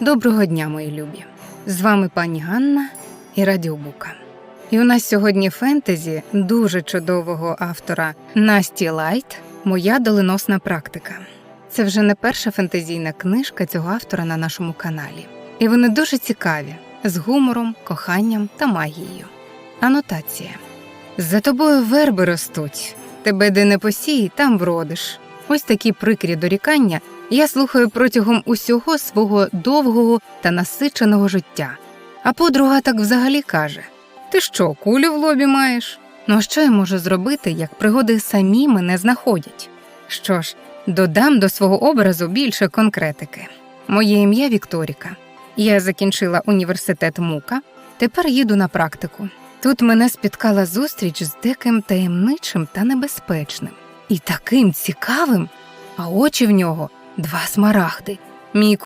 Доброго дня, мої любі! З вами пані Ганна і Радіобука. І у нас сьогодні фентезі дуже чудового автора Насті Лайт Моя доленосна практика. Це вже не перша фентезійна книжка цього автора на нашому каналі. І вони дуже цікаві з гумором, коханням та магією. Анотація. За тобою верби ростуть, тебе де не посій, там вродиш. Ось такі прикрі дорікання я слухаю протягом усього свого довгого та насиченого життя. А подруга так взагалі каже: Ти що, кулю в лобі маєш? Ну а що я можу зробити, як пригоди самі мене знаходять? Що ж, додам до свого образу більше конкретики. Моє ім'я Вікторіка. Я закінчила університет Мука, тепер їду на практику. Тут мене спіткала зустріч з диким таємничим та небезпечним. І таким цікавим, а очі в нього два смарагди. Мій